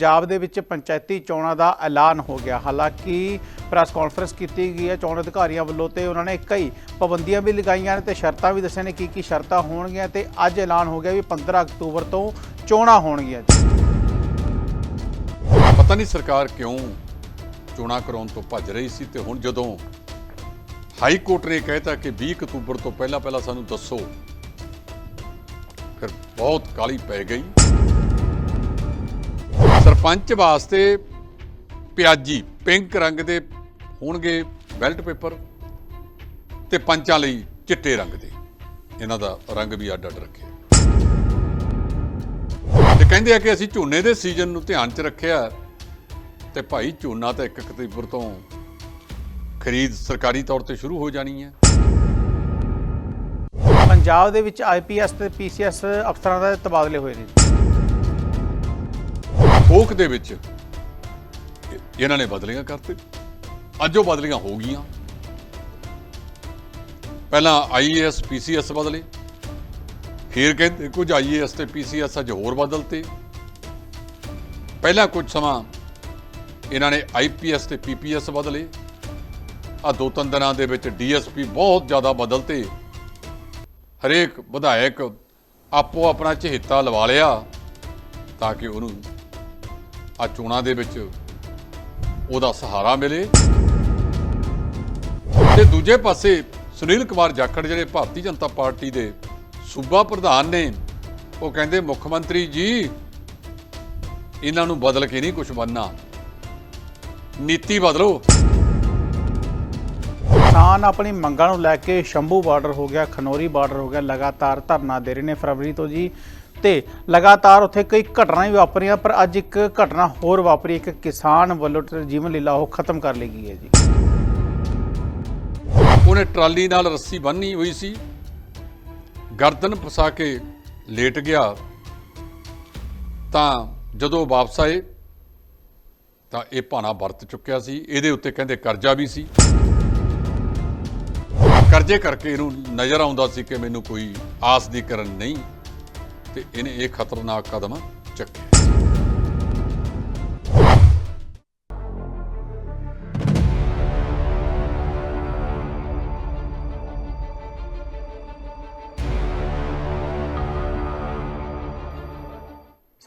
ਪੰਜਾਬ ਦੇ ਵਿੱਚ ਪੰਚਾਇਤੀ ਚੋਣਾਂ ਦਾ ਐਲਾਨ ਹੋ ਗਿਆ। ਹਾਲਾਂਕਿ ਪ੍ਰੈਸ ਕਾਨਫਰੰਸ ਕੀਤੀ ਗਈ ਹੈ ਚੋਣ ਅਧਿਕਾਰੀਆਂ ਵੱਲੋਂ ਤੇ ਉਹਨਾਂ ਨੇ ਕਈ ਪਾਬੰਦੀਆਂ ਵੀ ਲਗਾਈਆਂ ਨੇ ਤੇ ਸ਼ਰਤਾਂ ਵੀ ਦੱਸੀਆਂ ਨੇ ਕੀ ਕੀ ਸ਼ਰਤਾਂ ਹੋਣਗੀਆਂ ਤੇ ਅੱਜ ਐਲਾਨ ਹੋ ਗਿਆ ਵੀ 15 ਅਕਤੂਬਰ ਤੋਂ ਚੋਣਾਂ ਹੋਣਗੀਆਂ। ਪਤਾ ਨਹੀਂ ਸਰਕਾਰ ਕਿਉਂ ਚੋਣਾਂ ਕਰਾਉਣ ਤੋਂ ਭੱਜ ਰਹੀ ਸੀ ਤੇ ਹੁਣ ਜਦੋਂ ਹਾਈ ਕੋਰਟ ਨੇ ਕਹਿਤਾ ਕਿ 20 ਅਕਤੂਬਰ ਤੋਂ ਪਹਿਲਾਂ ਪਹਿਲਾਂ ਸਾਨੂੰ ਦੱਸੋ, ਫਿਰ ਬਹੁਤ ਕਾਲੀ ਪੈ ਗਈ। ਸਰਪੰਚ ਵਾਸਤੇ ਪਿਆਜੀ ਪਿੰਕ ਰੰਗ ਦੇ ਹੋਣਗੇ ਬੈਲਟ ਪੇਪਰ ਤੇ ਪੰਚਾਂ ਲਈ ਚਿੱਟੇ ਰੰਗ ਦੇ। ਇਹਨਾਂ ਦਾ ਰੰਗ ਵੀ ਅੱਡ ਅੱਡ ਰੱਖਿਆ। ਤੇ ਕਹਿੰਦੇ ਆ ਕਿ ਅਸੀਂ ਝੋਨੇ ਦੇ ਸੀਜ਼ਨ ਨੂੰ ਧਿਆਨ 'ਚ ਰੱਖਿਆ ਤੇ ਭਾਈ ਝੋਨਾ ਤਾਂ 1 ਅਕਤੂਬਰ ਤੋਂ ਖਰੀਦ ਸਰਕਾਰੀ ਤੌਰ ਤੇ ਸ਼ੁਰੂ ਹੋ ਜਾਣੀ ਹੈ। ਪੰਜਾਬ ਦੇ ਵਿੱਚ ਆਈਪੀਐਸ ਤੇ ਪੀਸੀਐਸ ਅਫਸਰਾਂ ਦੇ ਤਬਾਦਲੇ ਹੋਏ ਨੇ। ਕੋਕ ਦੇ ਵਿੱਚ ਇਹਨਾਂ ਨੇ ਬਦਲੀਆਂ ਕਰਤੇ ਅੱਜ ਉਹ ਬਦਲੀਆਂ ਹੋ ਗਈਆਂ। ਪਹਿਲਾਂ ਆਈਏਐਸ ਪੀਸੀਐਸ ਬਦਲੇ। ਫਿਰ ਕਹਿੰਦੇ ਕੁਝ ਆਈਏਐਸ ਤੇ ਪੀਸੀਐਸ ਅੱਜ ਹੋਰ ਬਦਲਤੇ। ਪਹਿਲਾਂ ਕੁਝ ਸਮਾਂ ਇਹਨਾਂ ਨੇ ਆਈਪੀਐਸ ਤੇ ਪੀਪੀਐਸ ਬਦਲੇ। ਆ ਦੋ ਤਿੰਨ ਦਿਨਾਂ ਦੇ ਵਿੱਚ ਡੀਐਸਪੀ ਬਹੁਤ ਜ਼ਿਆਦਾ ਬਦਲਤੇ। ਹਰੇਕ ਵਿਧਾਇਕ ਆਪੋ ਆਪਣਾ ਚਹੇਤਾ ਲਵਾ ਲਿਆ ਤਾਂ ਕਿ ਉਹਨੂੰ ਆ ਚੋਣਾਂ ਦੇ ਵਿੱਚ ਉਹਦਾ ਸਹਾਰਾ ਮਿਲੇ। ਤੇ ਦੂਜੇ ਪਾਸੇ ਸੁਨੀਲ ਕੁਮਾਰ ਜਾਖੜ ਜਿਹੜੇ ਭਾਰਤੀ ਜਨਤਾ ਪਾਰਟੀ ਦੇ ਸੂਬਾ ਪ੍ਰਧਾਨ ਨੇ, ਉਹ ਕਹਿੰਦੇ, ਮੁੱਖ ਮੰਤਰੀ ਜੀ, ਇਹਨਾਂ ਨੂੰ ਬਦਲ ਕੇ ਨਹੀਂ ਕੁਝ ਬਣਨਾ। ਨੀਤੀ ਬਦਲੋ। ਕਿਸਾਨ ਆਪਣੀ ਮੰਗਾਂ ਨੂੰ ਲੈ ਕੇ ਸ਼ੰਭੂ ਬਾਰਡਰ ਹੋ ਗਿਆ, ਖਨੌਰੀ ਬਾਰਡਰ ਹੋ ਗਿਆ, ਲਗਾਤਾਰ ਧਰਨਾ ਦੇ ਰਹੇ ਨੇ ਫਰਵਰੀ ਤੋਂ ਜੀ। ਤੇ ਲਗਾਤਾਰ ਉੱਥੇ ਕਈ ਘਟਨਾਵਾਂ ਵੀ ਵਾਪਰੀਆਂ, ਪਰ ਅੱਜ ਇੱਕ ਘਟਨਾ ਹੋਰ ਵਾਪਰੀ। ਇੱਕ ਕਿਸਾਨ ਵੱਲੋਂ ਜੀਵਨ ਲੀਲਾ ਉਹ ਖਤਮ ਕਰ ਲਈ ਗਈ ਹੈ ਜੀ। ਉਹਨੇ ਟਰਾਲੀ ਨਾਲ ਰੱਸੀ ਬੰਨੀ ਹੋਈ ਸੀ। ਗਰਦਨ ਫਸਾ ਕੇ ਲੇਟ ਗਿਆ। ਤਾਂ ਜਦੋਂ ਵਾਪਸ ਆਏ, ਤਾਂ ਇਹ ਭਾਣਾ ਵਰਤ ਚੁੱਕਿਆ ਸੀ। ਇਹਦੇ ਉੱਤੇ ਕਹਿੰਦੇ ਕਰਜ਼ਾ ਵੀ ਸੀ। ਕਰਜ਼ੇ ਕਰਕੇ ਇਹਨੂੰ ਨਜ਼ਰ ਆਉਂਦਾ ਸੀ ਕਿ ਮੈਨੂੰ ਕੋਈ ਆਸ ਦੀ ਕਰਨ ਨਹੀਂ। ਤੇ ਇਹਨੇ ਇਹ ਖਤਰਨਾਕ ਕਦਮ ਚੱਕਿਆ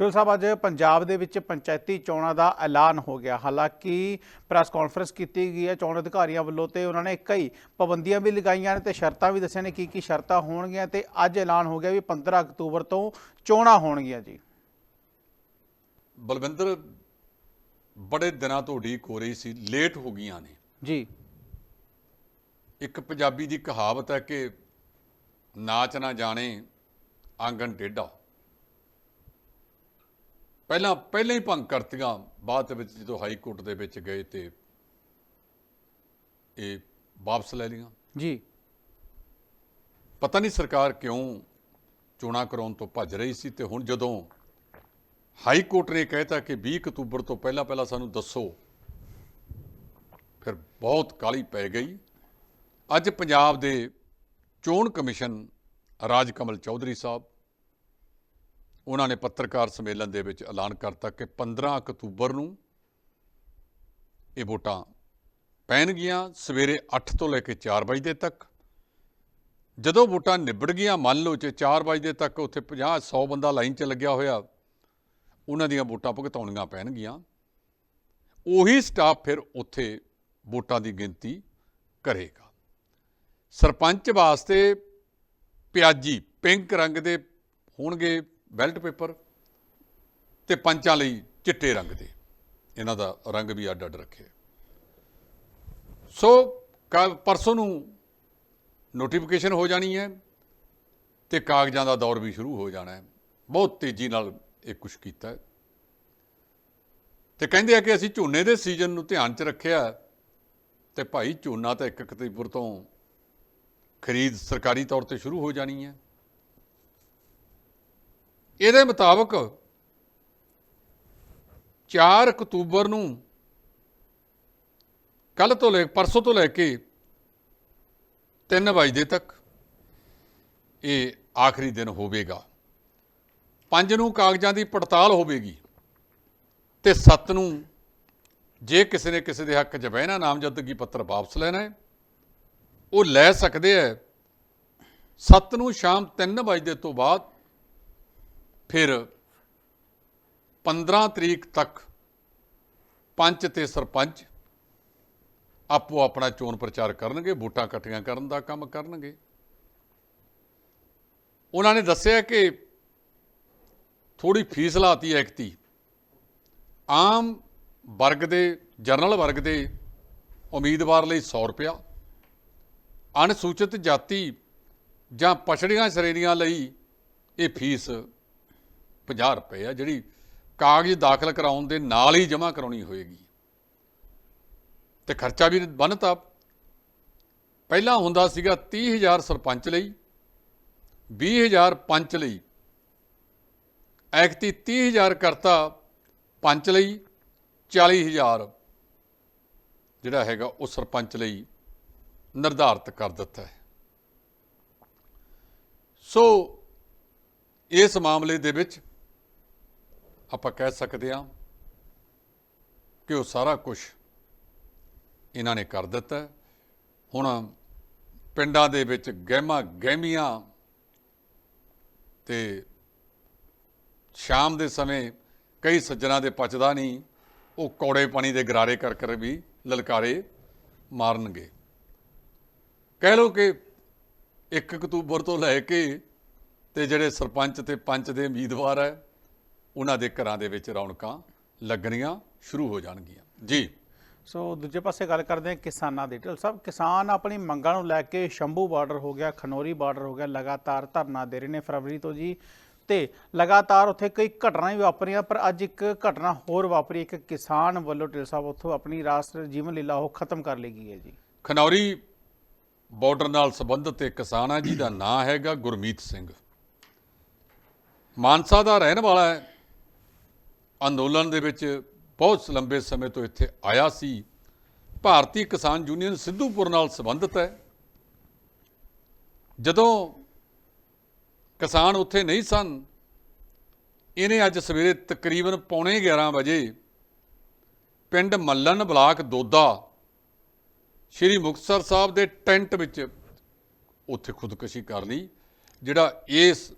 ਢਿੱਲੋਂ ਸਾਹਿਬ ਅੱਜ ਪੰਜਾਬ ਦੇ ਵਿੱਚ ਪੰਚਾਇਤੀ ਚੋਣਾਂ ਦਾ ਐਲਾਨ ਹੋ ਗਿਆ। ਹਾਲਾਂਕਿ ਪ੍ਰੈਸ ਕਾਨਫਰੰਸ ਕੀਤੀ ਗਈ ਹੈ ਚੋਣ ਅਧਿਕਾਰੀਆਂ ਵੱਲੋਂ ਤੇ ਉਹਨਾਂ ਨੇ ਕਈ ਪਾਬੰਦੀਆਂ ਵੀ ਲਗਾਈਆਂ ਨੇ ਤੇ ਸ਼ਰਤਾਂ ਵੀ ਦੱਸੀਆਂ ਨੇ ਕੀ ਕੀ ਸ਼ਰਤਾਂ ਹੋਣਗੀਆਂ ਤੇ ਅੱਜ ਐਲਾਨ ਹੋ ਗਿਆ ਵੀ 15 ਅਕਤੂਬਰ ਤੋਂ ਚੋਣਾਂ ਹੋਣਗੀਆਂ ਜੀ। ਬਲਵਿੰਦਰ ਬੜੇ ਦਿਨਾਂ ਤੋਂ ਉਡੀਕ ਹੋ ਰਹੀ ਸੀ ਲੇਟ ਹੋ ਗਈਆਂ ਨੇ। ਜੀ। ਇੱਕ ਪੰਜਾਬੀ ਦੀ ਕਹਾਵਤ ਹੈ ਕਿ ਨਾਚ ਨਾ ਜਾਣੇ ਆਂਗਣ ਟੇਢਾ ਪਹਿਲਾਂ ਪਹਿਲਾਂ ਹੀ ਭੰਗ ਕਰਤੀਆਂ। ਬਾਅਦ ਵਿੱਚ ਜਦੋਂ ਹਾਈ ਕੋਰਟ ਦੇ ਵਿੱਚ ਗਏ ਤੇ ਇਹ ਵਾਪਸ ਲੈ ਲਈਆਂ। ਜੀ। ਪਤਾ ਨਹੀਂ ਸਰਕਾਰ ਕਿਉਂ ਚੋਣਾਂ ਕਰਾਉਣ ਤੋਂ ਭੱਜ ਰਹੀ ਸੀ ਤੇ ਹੁਣ ਜਦੋਂ ਹਾਈ ਕੋਰਟ ਨੇ ਕਹਿਤਾ ਕਿ 20 ਅਕਤੂਬਰ ਤੋਂ ਪਹਿਲਾਂ ਪਹਿਲਾਂ ਸਾਨੂੰ ਦੱਸੋ ਫਿਰ ਬਹੁਤ ਕਾਲੀ ਪੈ ਗਈ। ਅੱਜ ਪੰਜਾਬ ਦੇ ਚੋਣ ਕਮਿਸ਼ਨ ਰਾਜ ਕਮਲ ਚੌਧਰੀ ਸਾਹਿਬ ਉਹਨਾਂ ਨੇ ਪੱਤਰਕਾਰ ਸੰਮੇਲਨ ਦੇ ਵਿੱਚ ਐਲਾਨ ਕਰਤਾ ਕਿ 15 ਅਕਤੂਬਰ ਨੂੰ ਇਹ ਵੋਟਾਂ ਪੈਣਗੀਆਂ, ਸਵੇਰੇ 8 ਤੋਂ ਲੈ ਕੇ 4 ਵਜੇ ਤੱਕ। ਜਦੋਂ ਵੋਟਾਂ ਨਿਬੜ ਗਈਆਂ, ਮੰਨ ਲਓ ਜੇ 4 ਵਜੇ ਤੱਕ ਉੱਥੇ 50 100 ਬੰਦਾ ਲਾਈਨ 'ਚ ਲੱਗਿਆ ਹੋਇਆ, ਉਹਨਾਂ ਦੀਆਂ ਵੋਟਾਂ ਭੁਗਤਾਉਣੀਆਂ ਪੈਣਗੀਆਂ। ਉਹੀ ਸਟਾਫ ਫਿਰ ਉੱਥੇ ਵੋਟਾਂ ਦੀ ਗਿਣਤੀ ਕਰੇਗਾ। ਸਰਪੰਚ ਵਾਸਤੇ ਪਿਆਜੀ ਪਿੰਕ ਰੰਗ ਦੇ ਹੋਣਗੇ। ਬੈਲਟ ਪੇਪਰ ਤੇ ਪੰਚਾਂ ਲਈ ਚਿੱਟੇ ਰੰਗ ਦੇ। ਇਹਨਾਂ ਦਾ ਰੰਗ ਵੀ ਅੱਡ ਅੱਡ ਰੱਖੇ। ਸੋ ਕੱਲ੍ਹ ਪਰਸੋਂ ਨੂੰ ਨੋਟੀਫਿਕੇਸ਼ਨ ਹੋ ਜਾਣੀ ਹੈ ਤੇ ਕਾਗਜ਼ਾਂ ਦਾ ਦੌਰ ਵੀ ਸ਼ੁਰੂ ਹੋ ਜਾਣਾ ਹੈ। ਬਹੁਤ ਤੇਜ਼ੀ ਨਾਲ ਇਹ ਕੁਛ ਕੀਤਾ ਹੈ। ਤੇ ਕਹਿੰਦੇ ਆ ਕਿ ਅਸੀਂ ਝੋਨੇ ਦੇ ਸੀਜ਼ਨ ਨੂੰ ਧਿਆਨ 'ਚ ਰੱਖਿਆ ਤੇ ਭਾਈ ਝੋਨਾ ਤਾਂ 1 ਅਕਤੂਬਰ ਤੋਂ ਖਰੀਦ ਸਰਕਾਰੀ ਤੌਰ ਤੇ ਸ਼ੁਰੂ ਹੋ ਜਾਣੀ ਹੈ। ਇਹਦੇ ਮੁਤਾਬਕ 4 ਅਕਤੂਬਰ ਨੂੰ ਕੱਲ ਤੋਂ ਲੈ, ਪਰਸੋਂ ਤੋਂ ਲੈ ਕੇ 3 ਵਜੇ ਤੱਕ ਇਹ ਆਖਰੀ ਦਿਨ ਹੋਵੇਗਾ। 5 ਨੂੰ ਕਾਗਜ਼ਾਂ ਦੀ ਪੜਤਾਲ ਹੋਵੇਗੀ ਤੇ 7 ਨੂੰ ਜੇ ਕਿਸੇ ਨੇ ਕਿਸੇ ਦੇ ਹੱਕ 'ਚ ਬਹਿਣਾ ਨਾਮਜ਼ਦਗੀ ਪੱਤਰ ਵਾਪਸ ਲੈਣਾ ਹੈ, ਉਹ ਲੈ ਸਕਦੇ ਹੈ। 7 ਨੂੰ ਸ਼ਾਮ 3 ਵਜੇ ਤੋਂ ਬਾਅਦ ਫਿਰ 15 ਤਰੀਕ ਤੱਕ ਪੰਚ ਤੇ ਸਰਪੰਚ ਆਪੋ ਆਪਣਾ ਚੋਣ ਪ੍ਰਚਾਰ ਕਰਨਗੇ, ਵੋਟਾਂ ਇਕੱਠੀਆਂ ਕਰਨ ਦਾ ਕੰਮ ਕਰਨਗੇ। ਉਹਨਾਂ ਨੇ ਦੱਸਿਆ ਕਿ ਥੋੜੀ ਫੀਸ ਲਾਤੀ ਐਕਤੀ ਆਮ ਵਰਗ ਦੇ, ਜਨਰਲ ਵਰਗ ਦੇ ਉਮੀਦਵਾਰ ਲਈ 100 ਰੁਪਇਆ। ਅਨੁਸੂਚਿਤ ਜਾਤੀ ਜਾਂ ਪਛੜੀਆਂ ਸ਼੍ਰੇਣੀਆਂ ਲਈ ਇਹ ਫੀਸ 50 ਰੁਪਏ ਆ, ਜਿਹੜੀ ਕਾਗਜ਼ ਦਾਖਲ ਕਰਾਉਣ ਦੇ ਨਾਲ ਹੀ ਜਮ੍ਹਾਂ ਕਰਾਉਣੀ ਹੋਏਗੀ। ਤੇ ਖਰਚਾ ਵੀ ਬਣਤਾ ਪਹਿਲਾਂ ਹੁੰਦਾ ਸੀਗਾ 30000 ਸਰਪੰਚ ਲਈ 20000 ਪੰਚ ਲਈ। ਐਕਤੀ 30000 ਕਰਤਾ ਪੰਚ ਲਈ 40000 ਜਿਹੜਾ ਹੈਗਾ ਉਹ ਸਰਪੰਚ ਲਈ ਨਿਰਧਾਰਤ ਕਰ ਦਿੱਤਾ ਹੈ। ਸੋ, ਇਸ ਮਾਮਲੇ ਦੇ ਵਿੱਚ ਆਪਾਂ ਕਹਿ ਸਕਦੇ ਹਾਂ ਕਿ ਉਹ ਸਾਰਾ ਕੁਝ ਇਹਨਾਂ ਨੇ ਕਰ ਦਿੱਤਾ ਹੁਣ ਪਿੰਡਾਂ ਦੇ ਵਿੱਚ ਗਹਿਮਾ ਗਹਿਮੀਆਂ ਤੇ ਸ਼ਾਮ ਦੇ ਸਮੇਂ ਕਈ ਸੱਜਣਾ ਦੇ ਪਚਦਾ ਨਹੀਂ, ਉਹ ਕੌੜੇ ਪਾਣੀ ਦੇ ਗਰਾਰੇ ਕਰ ਕਰ ਵੀ ਲਲਕਾਰੇ ਮਾਰਨਗੇ। ਕਹਿ ਲਓ ਕਿ 1 ਅਕਤੂਬਰ ਤੋਂ ਲੈ ਕੇ ਤੇ ਜਿਹੜੇ ਸਰਪੰਚ ਤੇ ਪੰਚ ਦੇ ਉਮੀਦਵਾਰ ਹੈ ਉਹਨਾਂ ਦੇ ਘਰਾਂ ਦੇ ਵਿੱਚ ਰੌਣਕਾਂ ਲੱਗਣੀਆਂ ਸ਼ੁਰੂ ਹੋ ਜਾਣਗੀਆਂ। ਜੀ। ਸੋ ਦੂਜੇ ਪਾਸੇ ਗੱਲ ਕਰਦੇ ਹਾਂ ਕਿਸਾਨਾਂ ਦੀ। ਢਿੱਲ ਸਾਹਿਬ ਕਿਸਾਨ ਆਪਣੀ ਮੰਗਾਂ ਨੂੰ ਲੈ ਕੇ ਸ਼ੰਭੂ ਬਾਰਡਰ ਹੋ ਗਿਆ ਖਨੌਰੀ ਬਾਰਡਰ ਹੋ ਗਿਆ ਲਗਾਤਾਰ ਧਰਨਾ ਦੇ ਰਹੇ ਨੇ ਫਰਵਰੀ ਤੋਂ ਜੀ। ਤੇ ਲਗਾਤਾਰ ਉੱਥੇ ਕਈ ਘਟਨਾਵਾਂ ਵੀ ਵਾਪਰੀਆਂ ਪਰ ਅੱਜ ਇੱਕ ਘਟਨਾ ਹੋਰ ਵਾਪਰੀ ਇੱਕ ਕਿਸਾਨ ਵੱਲੋਂ ਢਿੱਲ ਸਾਹਿਬ ਉੱਥੋਂ ਆਪਣੀ ਰਾਸ਼ਟਰ ਜੀਵਨ ਲੀਲਾ ਉਹ ਖਤਮ ਕਰ ਲਈ ਗਈ ਹੈ ਜੀ। ਖਨੌਰੀ ਬਾਰਡਰ ਨਾਲ ਸੰਬੰਧਿਤ ਇੱਕ ਕਿਸਾਨ ਹੈ ਜਿਹਦਾ ਨਾਂ ਹੈਗਾ ਗੁਰਮੀਤ ਸਿੰਘ। ਮਾਨਸਾ ਦਾ ਰਹਿਣ ਵਾਲਾ ਹੈ। ਅੰਦੋਲਨ ਦੇ ਵਿੱਚ ਬਹੁਤ ਲੰਬੇ ਸਮੇਂ ਤੋਂ ਇੱਥੇ ਆਇਆ ਸੀ। ਭਾਰਤੀ ਕਿਸਾਨ ਯੂਨੀਅਨ ਸਿੱਧੂਪੁਰ ਨਾਲ ਸੰਬੰਧਿਤ ਹੈ। ਜਦੋਂ ਕਿਸਾਨ ਉੱਥੇ ਨਹੀਂ ਸਨ, ਇਹਨੇ ਅੱਜ ਸਵੇਰੇ ਤਕਰੀਬਨ ਪੌਣੇ 11 ਵਜੇ ਪਿੰਡ ਮੱਲਨ ਬਲਾਕ ਦੋਦਾ ਸ਼੍ਰੀ ਮੁਕਤਸਰ ਸਾਹਿਬ ਦੇ ਟੈਂਟ ਵਿੱਚ ਉੱਥੇ ਖੁਦਕੁਸ਼ੀ ਕਰ ਲਈ, ਜਿਹੜਾ ਇਸ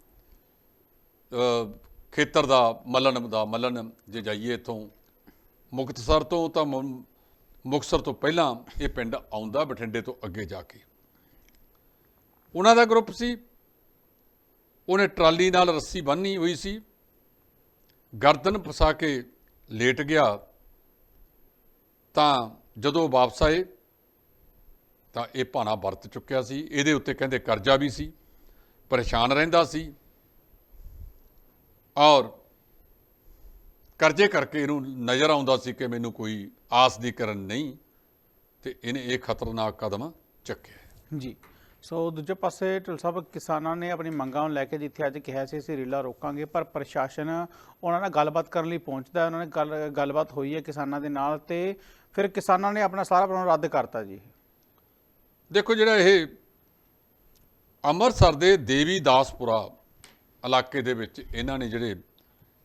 ਖੇਤਰ ਦਾ ਮੱਲਣ ਦਾ ਮੱਲਣ ਜੇ ਜਾਈਏ ਇੱਥੋਂ, ਮੁਕਤਸਰ ਤੋਂ ਤਾਂ ਮੁਕਤਸਰ ਤੋਂ ਪਹਿਲਾਂ ਇਹ ਪਿੰਡ ਆਉਂਦਾ ਬਠਿੰਡੇ ਤੋਂ ਅੱਗੇ ਜਾ ਕੇ। ਉਹਨਾਂ ਦਾ ਗਰੁੱਪ ਸੀ। ਉਹਨੇ ਟਰਾਲੀ ਨਾਲ ਰੱਸੀ ਬੰਨੀ ਹੋਈ ਸੀ। ਗਰਦਨ ਫਸਾ ਕੇ ਲੇਟ ਗਿਆ। ਤਾਂ ਜਦੋਂ ਵਾਪਸ ਆਏ, ਤਾਂ ਇਹ ਭਾਣਾ ਵਰਤ ਚੁੱਕਿਆ ਸੀ। ਇਹਦੇ ਉੱਤੇ ਕਹਿੰਦੇ ਕਰਜ਼ਾ ਵੀ ਸੀ। ਪਰੇਸ਼ਾਨ ਰਹਿੰਦਾ ਸੀ। ਔਰ ਕਰਜ਼ੇ ਕਰਕੇ ਇਹਨੂੰ ਨਜ਼ਰ ਆਉਂਦਾ ਸੀ ਕਿ ਮੈਨੂੰ ਕੋਈ ਆਸ ਦੀ ਕਰਨ ਨਹੀਂ ਤੇ ਇਹਨੇ ਇਹ ਖਤਰਨਾਕ ਕਦਮ ਚੱਕਿਆ ਜੀ ਸੋ ਦੂਜੇ ਪਾਸੇ ਢਿੱਲ ਸਾਹਿਬ ਕਿਸਾਨਾਂ ਨੇ ਆਪਣੀ ਮੰਗਾਂ ਨੂੰ ਲੈ ਕੇ ਜਿੱਥੇ ਅੱਜ ਕਿਹਾ ਸੀ ਅਸੀਂ ਰੀਲਾ ਰੋਕਾਂਗੇ ਪਰ ਪ੍ਰਸ਼ਾਸਨ ਉਹਨਾਂ ਨਾਲ ਗੱਲਬਾਤ ਕਰਨ ਲਈ ਪਹੁੰਚਦਾ। ਉਹਨਾਂ ਨੇ ਗੱਲ ਗੱਲਬਾਤ ਹੋਈ ਹੈ ਕਿਸਾਨਾਂ ਦੇ ਨਾਲ ਤੇ ਫਿਰ ਕਿਸਾਨਾਂ ਨੇ ਆਪਣਾ ਸਾਰਾ ਪ੍ਰੋਗਰਾਮ ਰੱਦ ਕਰਤਾ ਜੀ ਦੇਖੋ ਜਿਹੜਾ ਇਹ ਅੰਮ੍ਰਿਤਸਰ ਦੇ ਦੇਵੀ ਦਾਸਪੁਰਾ ਇਲਾਕੇ ਦੇ ਵਿੱਚ ਇਹਨਾਂ ਨੇ ਜਿਹੜੇ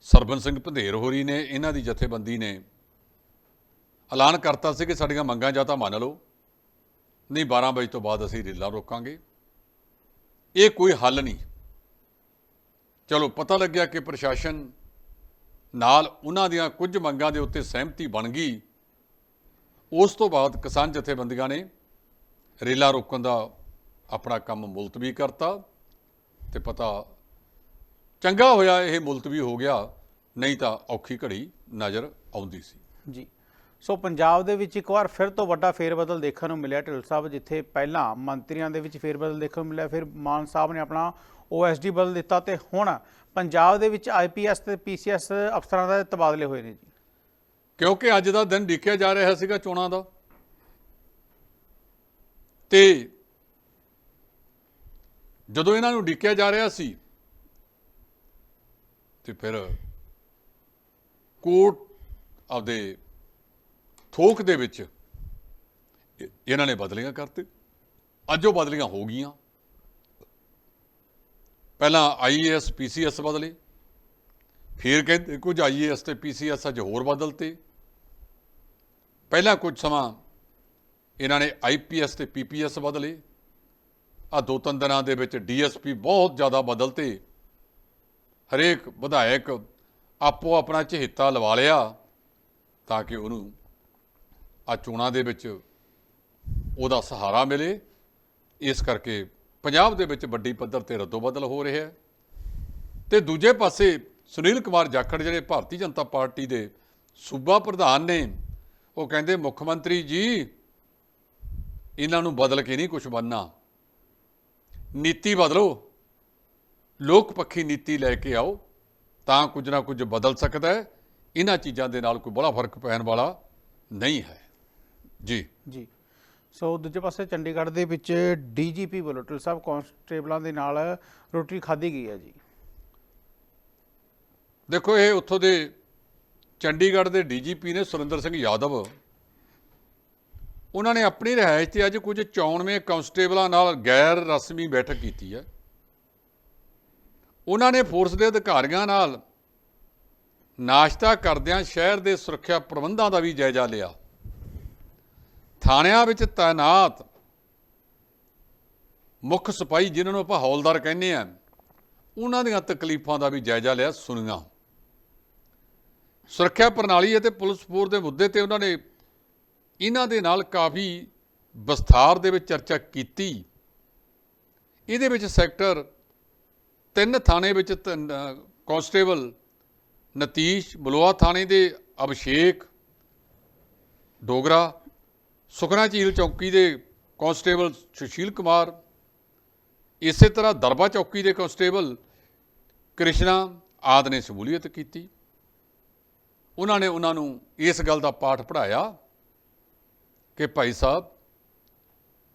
ਸਰਬਨ ਸਿੰਘ ਭੰਦੇਰ ਹੋਰੀ ਨੇ, ਇਹਨਾਂ ਦੀ ਜਥੇਬੰਦੀ ਨੇ ਐਲਾਨ ਕਰਤਾ ਸੀ ਕਿ ਸਾਡੀਆਂ ਮੰਗਾਂ ਜਾਂ ਤਾਂ ਮੰਨ ਲਓ, ਨਹੀਂ 12 ਵਜੇ ਤੋਂ ਬਾਅਦ ਅਸੀਂ ਰੇਲਾਂ ਰੋਕਾਂਗੇ। ਇਹ ਕੋਈ ਹੱਲ ਨਹੀਂ। ਚਲੋ, ਪਤਾ ਲੱਗਿਆ ਕਿ ਪ੍ਰਸ਼ਾਸਨ ਨਾਲ ਉਹਨਾਂ ਦੀਆਂ ਕੁਝ ਮੰਗਾਂ ਦੇ ਉੱਤੇ ਸਹਿਮਤੀ ਬਣ ਗਈ। ਉਸ ਤੋਂ ਬਾਅਦ ਕਿਸਾਨ ਜਥੇਬੰਦੀਆਂ ਨੇ ਰੇਲਾ ਰੋਕਣ ਦਾ ਆਪਣਾ ਕੰਮ ਮੁਲਤਵੀ ਕਰਤਾ ਤੇ ਪਤਾ ਚੰਗਾ ਹੋਇਆ ਇਹ ਮੁਲਤਵੀ ਹੋ ਗਿਆ ਨਹੀਂ ਤਾਂ ਔਖੀ ਘੜੀ ਨਜ਼ਰ ਆਉਂਦੀ ਸੀ। ਜੀ। ਸੋ ਪੰਜਾਬ ਦੇ ਵਿੱਚ ਇੱਕ ਵਾਰ ਫਿਰ ਤੋਂ ਵੱਡਾ ਫੇਰਬਦਲ ਦੇਖਣ ਨੂੰ ਮਿਲਿਆ ਢਿੱਲ ਸਾਹਿਬ ਜਿੱਥੇ ਪਹਿਲਾਂ ਮੰਤਰੀਆਂ ਦੇ ਵਿੱਚ ਫੇਰਬਦਲ ਦੇਖਣ ਨੂੰ ਮਿਲਿਆ ਫਿਰ ਮਾਨ ਸਾਹਿਬ ਨੇ ਆਪਣਾ ਓਐਸਡੀ ਬਦਲ ਦਿੱਤਾ ਤੇ ਹੁਣ ਪੰਜਾਬ ਦੇ ਵਿੱਚ ਆਈਪੀਐਸ ਤੇ ਪੀਸੀਐਸ ਅਫਸਰਾਂ ਦੇ ਤਬਾਦਲੇ ਹੋਏ ਨੇ ਜੀ। ਕਿਉਂਕਿ ਅੱਜ ਦਾ ਦਿਨ ਡਿੱਕਿਆ ਜਾ ਰਿਹਾ ਸੀਗਾ ਚੋਣਾਂ ਦਾ। ਤੇ ਜਦੋਂ ਇਹਨਾਂ ਨੂੰ ਡਿੱਕਿਆ ਜਾ ਰਿਹਾ ਸੀ ਤੇ ਫਿਰ ਕੋਰਟ ਆਪਦੇ ਥੋਕ ਦੇ ਵਿੱਚ ਇਹਨਾਂ ਨੇ ਬਦਲੀਆਂ ਕਰਤੇ ਅੱਜ ਉਹ ਬਦਲੀਆਂ ਹੋ ਗਈਆਂ। ਪਹਿਲਾਂ ਆਈਏਐਸ ਪੀਸੀਐਸ ਬਦਲੇ। ਫਿਰ ਕਹਿੰਦੇ ਕੁਝ ਆਈਏਐਸ ਤੇ ਪੀਸੀਐਸ ਅੱਜ ਹੋਰ ਬਦਲਤੇ। ਪਹਿਲਾਂ ਕੁਝ ਸਮਾਂ ਇਹਨਾਂ ਨੇ ਆਈਪੀਐਸ ਤੇ ਪੀਪੀਐਸ ਬਦਲੇ। ਆ ਦੋ ਤਿੰਨ ਦਿਨਾਂ ਦੇ ਵਿੱਚ ਡੀਐਸਪੀ ਬਹੁਤ ਜ਼ਿਆਦਾ ਬਦਲਤੇ। ਹਰੇਕ ਵਿਧਾਇਕ ਆਪੋ ਆਪਣਾ ਚਹੇਤਾ ਲਵਾ ਲਿਆ ਤਾਂ ਕਿ ਉਹਨੂੰ ਆ ਚੋਣਾਂ ਦੇ ਵਿੱਚ ਉਹਦਾ ਸਹਾਰਾ ਮਿਲੇ। ਇਸ ਕਰਕੇ ਪੰਜਾਬ ਦੇ ਵਿੱਚ ਵੱਡੀ ਪੱਧਰ ਤੇ ਰੱਦੋ ਬਦਲ ਹੋ ਰਿਹਾ ਹੈ। ਤੇ ਦੂਜੇ ਪਾਸੇ ਸੁਨੀਲ ਕੁਮਾਰ ਜਾਖੜ ਜਿਹੜੇ ਭਾਰਤੀ ਜਨਤਾ ਪਾਰਟੀ ਦੇ ਸੂਬਾ ਪ੍ਰਧਾਨ ਨੇ, ਉਹ ਕਹਿੰਦੇ, ਮੁੱਖ ਮੰਤਰੀ ਜੀ, ਇਹਨਾਂ ਨੂੰ ਬਦਲ ਕੇ ਨਹੀਂ ਕੁਝ ਬਣਨਾ। ਨੀਤੀ ਬਦਲੋ। ਲੋਕ ਪੱਖੀ ਨੀਤੀ ਲੈ ਕੇ ਆਓ ਤਾਂ ਕੁਝ ਨਾ ਕੁਝ ਬਦਲ ਸਕਦਾ ਹੈ। ਇਹਨਾਂ ਚੀਜ਼ਾਂ ਦੇ ਨਾਲ ਕੋਈ ਬੜਾ ਫ਼ਰਕ ਪੈਣ ਵਾਲਾ ਨਹੀਂ ਹੈ। ਜੀ। ਜੀ। ਸੋ ਦੂਜੇ ਪਾਸੇ ਚੰਡੀਗੜ੍ਹ ਦੇ ਵਿੱਚ ਡੀਜੀਪੀ ਵੱਲੋਂ ਟਿਲ ਸਾਹਿਬ ਕਾਂਸਟੇਬਲਾਂ ਦੇ ਨਾਲ ਰੋਟੀ ਖਾਧੀ ਗਈ ਹੈ ਜੀ। ਦੇਖੋ ਇਹ ਉੱਥੋਂ ਦੇ ਚੰਡੀਗੜ੍ਹ ਦੇ ਡੀਜੀਪੀ ਨੇ ਸੁਰਿੰਦਰ ਸਿੰਘ ਯਾਦਵ। ਉਹਨਾਂ ਨੇ ਆਪਣੀ ਰਿਹਾਇਸ਼ ਤੇ ਅੱਜ ਕੁਝ 94 ਕਾਂਸਟੇਬਲਾਂ ਨਾਲ ਗੈਰ ਰਸਮੀ ਬੈਠਕ ਕੀਤੀ ਹੈ। ਉਹਨਾਂ ਨੇ ਫੋਰਸ ਦੇ ਅਧਿਕਾਰੀਆਂ ਨਾਲ ਨਾਸ਼ਤਾ ਕਰਦਿਆਂ ਸ਼ਹਿਰ ਦੇ ਸੁਰੱਖਿਆ ਪ੍ਰਬੰਧਾਂ ਦਾ ਵੀ ਜਾਇਜ਼ਾ ਲਿਆ। ਥਾਣਿਆਂ ਵਿੱਚ ਤਾਇਨਾਤ ਮੁੱਖ ਸਿਪਾਹੀ ਜਿਨ੍ਹਾਂ ਨੂੰ ਆਪਾਂ ਹੌਲਦਾਰ ਕਹਿੰਦੇ ਆ, ਉਹਨਾਂ ਦੀਆਂ ਤਕਲੀਫਾਂ ਦਾ ਵੀ ਜਾਇਜ਼ਾ ਲਿਆ, ਸੁਣੀਆਂ। ਸੁਰੱਖਿਆ ਪ੍ਰਣਾਲੀ ਅਤੇ ਪੁਲਿਸ ਫੋਰਸ ਦੇ ਮੁੱਦੇ ਤੇ ਉਹਨਾਂ ਨੇ ਇਹਨਾਂ ਦੇ ਨਾਲ ਕਾਫੀ ਵਿਸਥਾਰ ਦੇ ਵਿੱਚ ਚਰਚਾ ਕੀਤੀ। ਇਹਦੇ ਵਿੱਚ ਸੈਕਟਰ ਤਿੰਨ ਥਾਣੇ ਵਿੱਚ ਤਿੰਨ, ਅ, ਕਾਂਸਟੇਬਲ ਨਤੀਸ਼ ਬਲੋਆ ਥਾਣੇ ਦੇ ਅਭਿਸ਼ੇਕ ਡੋਗਰਾ ਸੁਖਨਾ ਝੀਲ ਚੌਕੀ ਦੇ ਕਾਂਸਟੇਬਲ ਸੁਸ਼ੀਲ ਕੁਮਾਰ ਇਸੇ ਤਰ੍ਹਾਂ ਦਰਬਾ ਚੌਕੀ ਦੇ ਕਾਂਸਟੇਬਲ ਕ੍ਰਿਸ਼ਨਾ ਆਦ ਨੇ ਸ਼ਮੂਲੀਅਤ ਕੀਤੀ। ਉਹਨਾਂ ਨੇ ਉਹਨਾਂ ਨੂੰ ਇਸ ਗੱਲ ਦਾ ਪਾਠ ਪੜਾਇਆ ਕਿ ਭਾਈ ਸਾਹਿਬ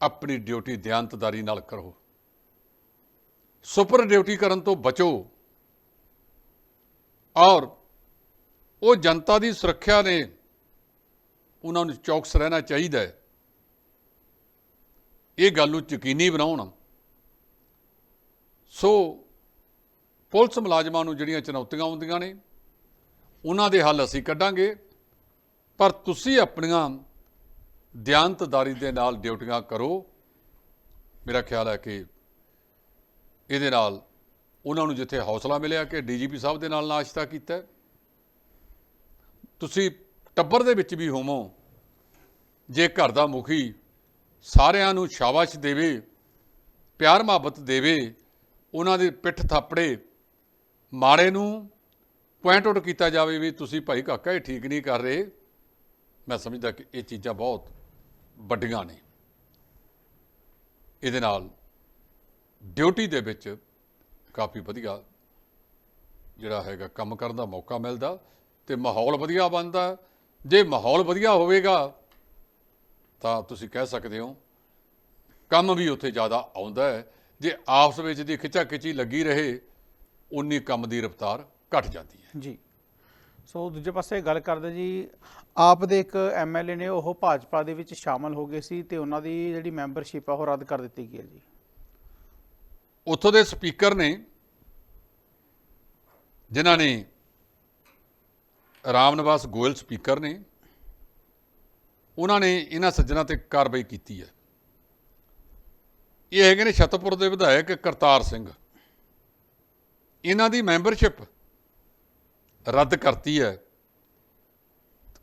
ਆਪਣੀ ਡਿਊਟੀ ਦਿਆਨਤਦਾਰੀ ਨਾਲ ਕਰੋ। ਸੁਪਰ ਡਿਊਟੀ ਕਰਨ ਤੋਂ ਬਚੋ। ਔਰ ਉਹ ਜਨਤਾ ਦੀ ਸੁਰੱਖਿਆ ਨੇ ਉਹਨਾਂ ਨੂੰ ਚੌਕਸ ਰਹਿਣਾ ਚਾਹੀਦਾ ਹੈ। ਇਹ ਗੱਲ ਨੂੰ ਯਕੀਨੀ ਬਣਾਉਣ। ਸੋ ਪੁਲਿਸ ਮੁਲਾਜ਼ਮਾਂ ਨੂੰ ਜਿਹੜੀਆਂ ਚੁਣੌਤੀਆਂ ਆਉਂਦੀਆਂ ਨੇ, ਉਹਨਾਂ ਦੇ ਹੱਲ ਅਸੀਂ ਕੱਢਾਂਗੇ। ਪਰ ਤੁਸੀਂ ਆਪਣੀਆਂ ਦਿਆਨਤਦਾਰੀ ਦੇ ਨਾਲ ਡਿਊਟੀਆਂ ਕਰੋ। ਮੇਰਾ ਖਿਆਲ ਹੈ ਕਿ ਇਹਦੇ ਨਾਲ ਉਹਨਾਂ ਨੂੰ ਜਿੱਥੇ ਹੌਸਲਾ ਮਿਲਿਆ ਕਿ ਡੀਜੀਪੀ ਸਾਹਿਬ ਦੇ ਨਾਲ ਨਾਸ਼ਤਾ ਕੀਤਾ ਤੁਸੀਂ ਟੱਬਰ ਦੇ ਵਿੱਚ ਵੀ ਹੋਵੋ, ਜੇ ਘਰ ਦਾ ਮੁਖੀ ਸਾਰਿਆਂ ਨੂੰ ਸ਼ਾਬਾਸ਼ ਦੇਵੇ, ਪਿਆਰ ਮੁਹੱਬਤ ਦੇਵੇ, ਉਹਨਾਂ ਦੇ ਪਿੱਠ ਥਾਪੜੇ ਮਾੜੇ ਨੂੰ ਪੁਆਇੰਟ ਆਊਟ ਕੀਤਾ ਜਾਵੇ ਵੀ ਤੁਸੀਂ ਭਾਈ ਕਾਕਾ ਇਹ ਠੀਕ ਨਹੀਂ ਕਰ ਰਹੇ, ਮੈਂ ਸਮਝਦਾ ਕਿ ਇਹ ਚੀਜ਼ਾਂ ਬਹੁਤ ਵੱਡੀਆਂ ਨੇ। ਇਹਦੇ ਨਾਲ ਡਿਊਟੀ ਦੇ ਵਿੱਚ ਕਾਫੀ ਵਧੀਆ ਜਿਹੜਾ ਹੈਗਾ ਕੰਮ ਕਰਨ ਦਾ ਮੌਕਾ ਮਿਲਦਾ ਤੇ ਮਾਹੌਲ ਵਧੀਆ ਬਣਦਾ। ਜੇ ਮਾਹੌਲ ਵਧੀਆ ਹੋਵੇਗਾ ਤਾਂ ਤੁਸੀਂ ਕਹਿ ਸਕਦੇ ਹੋ ਕੰਮ ਵੀ ਉੱਥੇ ਜ਼ਿਆਦਾ ਆਉਂਦਾ ਹੈ। ਜੇ ਆਪਸ ਵਿੱਚ ਦੀ ਖਿੱਚਾ ਖਿੱਚੀ ਲੱਗੀ ਰਹੇ, ਉਨੀ ਕੰਮ ਦੀ ਰਫ਼ਤਾਰ ਘਟ ਜਾਂਦੀ ਹੈ। ਜੀ। ਸੋ ਦੂਜੇ ਪਾਸੇ ਗੱਲ ਕਰਦੇ ਜੀ, ਆਪ ਦੇ ਇੱਕ ਐਮਐਲਏ ਨੇ ਉਹ ਭਾਜਪਾ ਦੇ ਵਿੱਚ ਸ਼ਾਮਲ ਹੋ ਗਏ ਸੀ ਤੇ ਉਹਨਾਂ ਦੀ ਜਿਹੜੀ ਮੈਂਬਰਸ਼ਿਪ ਆ ਉਹ ਰੱਦ ਕਰ ਦਿੱਤੀ ਗਈ ਹੈ ਜੀ। ਉੱਥੋਂ ਦੇ ਸਪੀਕਰ ਨੇ, ਜਿਨ੍ਹਾਂ ਨੇ ਰਾਮ ਨਿਵਾਸ ਗੋਇਲ ਸਪੀਕਰ ਨੇ, ਉਹਨਾਂ ਨੇ ਇਹਨਾਂ ਸੱਜਣਾ ਤੇ ਕਾਰਵਾਈ ਕੀਤੀ ਹੈ। ਇਹ ਹੈਗੇ ਨੇ ਛਤਰਪੁਰ ਦੇ ਵਿਧਾਇਕ ਕਰਤਾਰ ਸਿੰਘ। ਇਹਨਾਂ ਦੀ ਮੈਂਬਰਸ਼ਿਪ ਰੱਦ ਕਰਤੀ ਹੈ,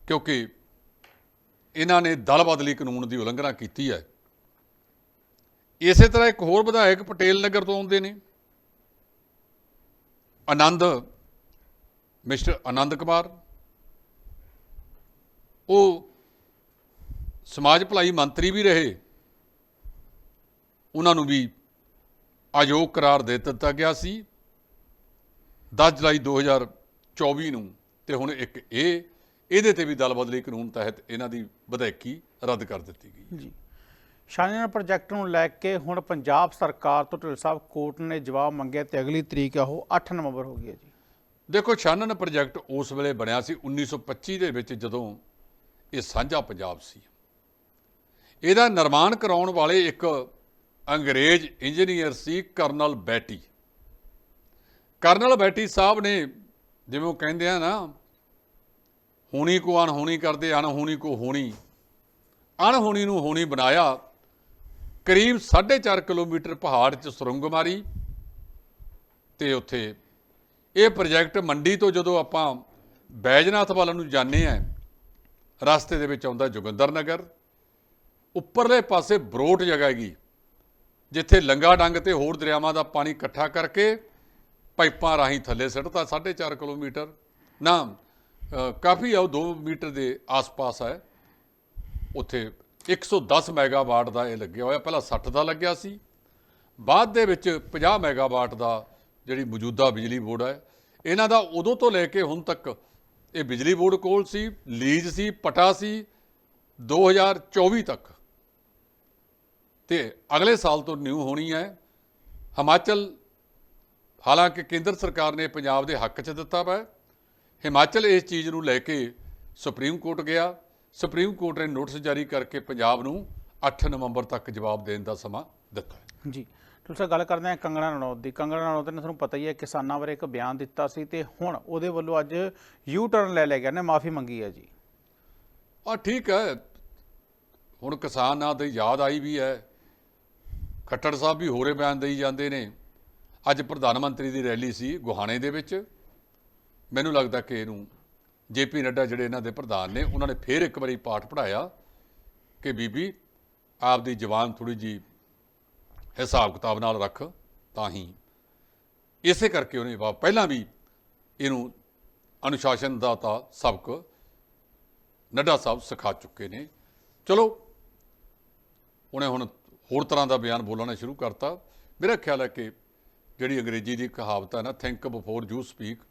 ਕਿਉਂਕਿ ਇਹਨਾਂ ਨੇ ਦਲ ਬਦਲੀ ਕਾਨੂੰਨ ਦੀ ਉਲੰਘਣਾ ਕੀਤੀ ਹੈ। ਇਸੇ ਤਰ੍ਹਾਂ ਇੱਕ ਹੋਰ ਵਿਧਾਇਕ ਪਟੇਲ ਨਗਰ ਤੋਂ ਆਉਂਦੇ ਨੇ। ਆਨੰਦ, ਮਿਸਟਰ ਆਨੰਦ ਕੁਮਾਰ। ਉਹ ਸਮਾਜ ਭਲਾਈ ਮੰਤਰੀ ਵੀ ਰਹੇ। ਉਹਨਾਂ ਨੂੰ ਵੀ ਅਯੋਗ ਕਰਾਰ ਦੇ ਦਿੱਤਾ ਗਿਆ ਸੀ। 10 ਜੁਲਾਈ 2024 ਨੂੰ ਤੇ ਹੁਣ ਇੱਕ ਇਹ, ਇਹਦੇ ਤੇ ਵੀ ਦਲ ਬਦਲੀ ਕਾਨੂੰਨ ਤਹਿਤ ਇਹਨਾਂ ਦੀ ਵਿਧਾਇਕੀ ਰੱਦ ਕਰ ਦਿੱਤੀ ਗਈ। ਜੀ। ਸ਼ਾਨਿਆਰ ਪ੍ਰੋਜੈਕਟ ਨੂੰ ਲੈ ਕੇ ਹੁਣ ਪੰਜਾਬ ਸਰਕਾਰ ਤੋਂ ਢਿੱਲ ਸਾਹਿਬ ਕੋਰਟ ਨੇ ਜਵਾਬ ਮੰਗਿਆ ਤੇ ਅਗਲੀ ਤਰੀਕ ਆ ਉਹ 8 ਨਵੰਬਰ ਹੋ ਗਈ ਹੈ ਜੀ। ਦੇਖੋ ਛਾਨਣ ਪ੍ਰੋਜੈਕਟ ਉਸ ਵੇਲੇ ਬਣਿਆ ਸੀ 1925 ਦੇ ਵਿੱਚ ਜਦੋਂ ਇਹ ਸਾਂਝਾ ਪੰਜਾਬ ਸੀ। ਇਹਦਾ ਨਿਰਮਾਣ ਕਰਾਉਣ ਵਾਲੇ ਇੱਕ ਅੰਗਰੇਜ਼ ਇੰਜੀਨੀਅਰ ਸੀ ਕਰਨਲ ਬੈਟੀ। ਕਰਨਲ ਬੈਟੀ ਸਾਹਿਬ ਨੇ ਜਿਵੇਂ ਉਹ ਕਹਿੰਦੇ ਆ ਨਾ, ਹੋਣੀ ਕੋ ਅਣਹੋਣੀ ਕਰਦੇ, ਅਣਹੋਣੀ ਕੋ ਹੋਣੀ। ਅਣਹੋਣੀ ਨੂੰ ਹੋਣੀ ਬਣਾਇਆ ਕਰੀਬ 4.5 ਕਿਲੋਮੀਟਰ ਪਹਾੜ 'ਚ ਸੁਰੰਗ ਮਾਰੀ ਤੇ ਉੱਥੇ ਇਹ ਪ੍ਰੋਜੈਕਟ ਮੰਡੀ ਤੋਂ ਜਦੋਂ ਆਪਾਂ ਬੈਜਨਾਥ ਵੱਲ ਨੂੰ ਜਾਂਦੇ ਆ, ਰਸਤੇ ਦੇ ਵਿੱਚ ਆਉਂਦਾ ਜੋਗਿੰਦਰ ਨਗਰ, ਉੱਪਰਲੇ ਪਾਸੇ ਬਰੋਟ ਜਗ੍ਹਾ ਹੈਗੀ, ਜਿੱਥੇ ਲੰਗਾ ਡੰਗ ਤੇ ਹੋਰ ਦਰਿਆਵਾਂ ਦਾ ਪਾਣੀ ਇਕੱਠਾ ਕਰਕੇ ਪਾਈਪਾਂ ਰਾਹੀਂ ਥੱਲੇ ਸਿੱਟਦਾ 4.5 ਕਿਲੋਮੀਟਰ। ਨਾ ਕਾਫੀ ਆ, ਉਹ 2 ਮੀਟਰ ਦੇ ਆਸ-ਪਾਸ ਹੈ ਉੱਥੇ 110 ਮੈਗਾਵਾਟ ਦਾ ਇਹ ਲੱਗਿਆ ਹੋਇਆ, ਪਹਿਲਾਂ 60 ਦਾ ਲੱਗਿਆ ਸੀ। ਬਾਅਦ ਦੇ ਵਿੱਚ 50 ਮੈਗਾਵਾਟ ਦਾ ਜਿਹੜੀ ਮੌਜੂਦਾ ਬਿਜਲੀ ਬੋਰਡ ਹੈ, ਇਹਨਾਂ ਦਾ ਉਦੋਂ ਤੋਂ ਲੈ ਕੇ ਹੁਣ ਤੱਕ ਇਹ ਬਿਜਲੀ ਬੋਰਡ ਕੋਲ ਸੀ, ਲੀਜ਼ ਸੀ, ਪਟਾ ਸੀ 2024 ਤੱਕ। ਤੇ ਅਗਲੇ ਸਾਲ ਤੋਂ ਨਿਊ ਹੋਣੀ ਹੈ। ਹਿਮਾਚਲ, ਹਾਲਾਂਕਿ ਕੇਂਦਰ ਸਰਕਾਰ ਨੇ ਪੰਜਾਬ ਦੇ ਹੱਕ 'ਚ ਦਿੱਤਾ ਵਾ। ਹਿਮਾਚਲ ਇਸ ਚੀਜ਼ ਨੂੰ ਲੈ ਕੇ ਸੁਪਰੀਮ ਕੋਰਟ ਗਿਆ। ਸੁਪਰੀਮ ਕੋਰਟ ਨੇ ਨੋਟਿਸ ਜਾਰੀ ਕਰਕੇ ਪੰਜਾਬ ਨੂੰ 8 ਨਵੰਬਰ ਤੱਕ ਜਵਾਬ ਦੇਣ ਦਾ ਸਮਾਂ ਦਿੱਤਾ ਹੈ। ਜੀ ਤੁਸੀਂ ਗੱਲ ਕਰਦੇ ਹਾਂ ਕੰਗਣਾ ਰਣੌਤ ਦੀ। ਕੰਗਣਾ ਰਣੌਤ ਨੇ ਤੁਹਾਨੂੰ ਪਤਾ ਹੀ ਹੈ ਕਿਸਾਨਾਂ ਬਾਰੇ ਇੱਕ ਬਿਆਨ ਦਿੱਤਾ ਸੀ ਤੇ ਹੁਣ ਉਹਦੇ ਵੱਲੋਂ ਅੱਜ ਯੂ ਟਰਨ ਲੈ ਲਿਆ ਗਿਆ ਨੇ ਮਾਫੀ ਮੰਗੀ ਹੈ ਜੀ। ਆ ਠੀਕ ਹੈ ਹੁਣ ਕਿਸਾਨਾਂ ਦੀ ਯਾਦ ਆਈ ਵੀ ਹੈ। ਖੱਟੜ ਸਾਹਿਬ ਵੀ ਹੋਰੇ ਬਿਆਨ ਦੇਈ ਜਾਂਦੇ ਨੇ। ਅੱਜ ਪ੍ਰਧਾਨ ਮੰਤਰੀ ਦੀ ਰੈਲੀ ਸੀ ਗੁਹਾਣੇ ਦੇ ਵਿੱਚ। ਮੈਨੂੰ ਲੱਗਦਾ ਕਿ ਇਹਨੂੰ ਜੇਪੀ ਨੱਡਾ ਜਿਹੜੇ ਇਹਨਾਂ ਦੇ ਪ੍ਰਧਾਨ ਨੇ, ਉਹਨਾਂ ਨੇ ਫੇਰ ਇੱਕ ਵਾਰੀ ਪਾਠ ਪੜਾਇਆ ਕਿ ਬੀਬੀ ਆਪ ਦੀ ਜ਼ਬਾਨ ਥੋੜੀ ਜੀ ਹਿਸਾਬ ਕਿਤਾਬ ਨਾਲ ਰੱਖ ਤਾਂ ਹੀ। ਇਸੇ ਕਰਕੇ ਉਹਨੇ ਪਹਿਲਾਂ ਵੀ ਇਹਨੂੰ ਅਨੁਸ਼ਾਸਨ ਦਾ ਤਾਂ ਸਬਕ ਨੱਡਾ ਸਾਹਿਬ ਸਿਖਾ ਚੁੱਕੇ ਨੇ। ਚਲੋ, ਉਹਨੇ ਹੁਣ ਹੋਰ ਤਰ੍ਹਾਂ ਦਾ ਬਿਆਨ ਬੋਲਣਾ ਸ਼ੁਰੂ ਕਰਤਾ। ਮੇਰਾ ਖਿਆਲ ਹੈ ਕਿ ਜਿਹੜੀ ਅੰਗਰੇਜ਼ੀ ਦੀ ਕਹਾਵਤ ਹੈ ਨਾ ਥਿੰਕ ਬਿਫੋਰ ਯੂ ਸਪੀਕ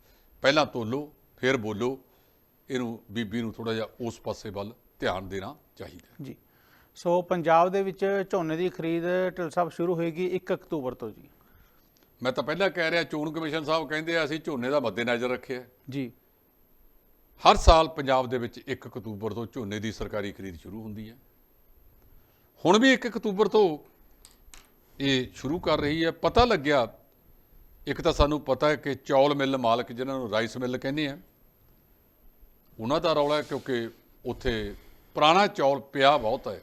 ਪਹਿਲਾਂ ਤੋਲੋ, ਫਿਰ ਬੋਲੋ। ਇਹਨੂੰ ਬੀਬੀ ਨੂੰ ਥੋੜਾ ਜਿਹਾ ਉਸ ਪਾਸੇ ਵੱਲ ਧਿਆਨ ਦੇਣਾ ਚਾਹੀਦਾ। ਜੀ। ਸੋ ਪੰਜਾਬ ਦੇ ਵਿੱਚ ਝੋਨੇ ਦੀ ਖਰੀਦ ਢਿਲ ਸਾਹਿਬ ਸ਼ੁਰੂ ਹੋਏਗੀ 1 ਅਕਤੂਬਰ ਤੋਂ ਜੀ। ਮੈਂ ਤਾਂ ਪਹਿਲਾਂ ਕਹਿ ਰਿਹਾ ਚੋਣ ਕਮਿਸ਼ਨ ਸਾਹਿਬ ਕਹਿੰਦੇ ਆ ਅਸੀਂ ਝੋਨੇ ਦਾ ਮੱਦੇਨਜ਼ਰ ਰੱਖਿਆ ਜੀ। ਹਰ ਸਾਲ ਪੰਜਾਬ ਦੇ ਵਿੱਚ 1 ਅਕਤੂਬਰ ਤੋਂ ਝੋਨੇ ਦੀ ਸਰਕਾਰੀ ਖਰੀਦ ਸ਼ੁਰੂ ਹੁੰਦੀ ਹੈ। ਹੁਣ ਵੀ 1 ਅਕਤੂਬਰ ਤੋਂ ਇਹ ਸ਼ੁਰੂ ਕਰ ਰਹੀ ਹੈ। ਪਤਾ ਲੱਗਿਆ ਇੱਕ ਤਾਂ ਸਾਨੂੰ ਪਤਾ ਹੈ ਕਿ ਚੌਲ ਮਿੱਲ ਮਾਲਕ ਜਿਨ੍ਹਾਂ ਨੂੰ ਰਾਈਸ ਮਿੱਲ ਕਹਿੰਦੇ ਆ ਉਹਨਾਂ ਦਾ ਰੌਲਾ ਕਿਉਂਕਿ ਉੱਥੇ ਪੁਰਾਣਾ ਚੌਲ ਪਿਆ ਬਹੁਤ ਹੈ।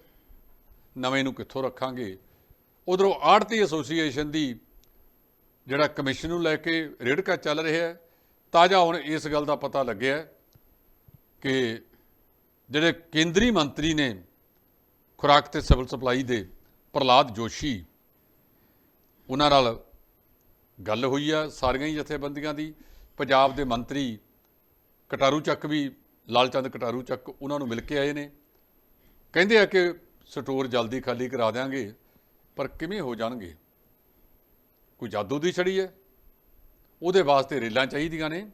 ਨਵੇਂ ਨੂੰ ਕਿੱਥੋਂ ਰੱਖਾਂਗੇ? ਉਧਰੋਂ ਆੜਤੀ ਐਸੋਸੀਏਸ਼ਨ ਦੀ ਜਿਹੜਾ ਕਮਿਸ਼ਨ ਨੂੰ ਲੈ ਕੇ ਰੇੜਕਾ ਚੱਲ ਰਿਹਾ ਹੈ, ਤਾਜ਼ਾ ਹੁਣ ਇਸ ਗੱਲ ਦਾ ਪਤਾ ਲੱਗਿਆ ਕਿ ਜਿਹੜੇ ਕੇਂਦਰੀ ਮੰਤਰੀ ਨੇ ਖੁਰਾਕ ਤੇ ਸਿਵਲ ਸਪਲਾਈ ਦੇ ਪ੍ਰਲਾਦ ਜੋਸ਼ੀ, ਉਹਨਾਂ ਨਾਲ ਗੱਲ ਹੋਈ ਆ ਸਾਰੀਆਂ ਹੀ ਜਥੇਬੰਦੀਆਂ ਦੀ। ਪੰਜਾਬ ਦੇ ਮੰਤਰੀ ਕਟਾਰੂ ਚੱਕ ਵੀ ਲਾਲਚੰਦ ਕਟਾਰੂ ਚੱਕ ਉਹਨਾਂ ਨੂੰ ਮਿਲ ਕੇ ਆਏ ਨੇ। ਕਹਿੰਦੇ ਆ ਕਿ ਸਟੋਰ ਜਲਦੀ ਖਾਲੀ ਕਰਾ ਦਿਆਂਗੇ, ਪਰ ਕਿਵੇਂ ਹੋ ਜਾਣਗੇ? ਕੋਈ ਜਾਦੂ ਦੀ ਛੜੀ ਹੈ? ਉਹਦੇ ਵਾਸਤੇ ਰੇਲਾਂ ਚਾਹੀਦੀਆਂ ਨੇ।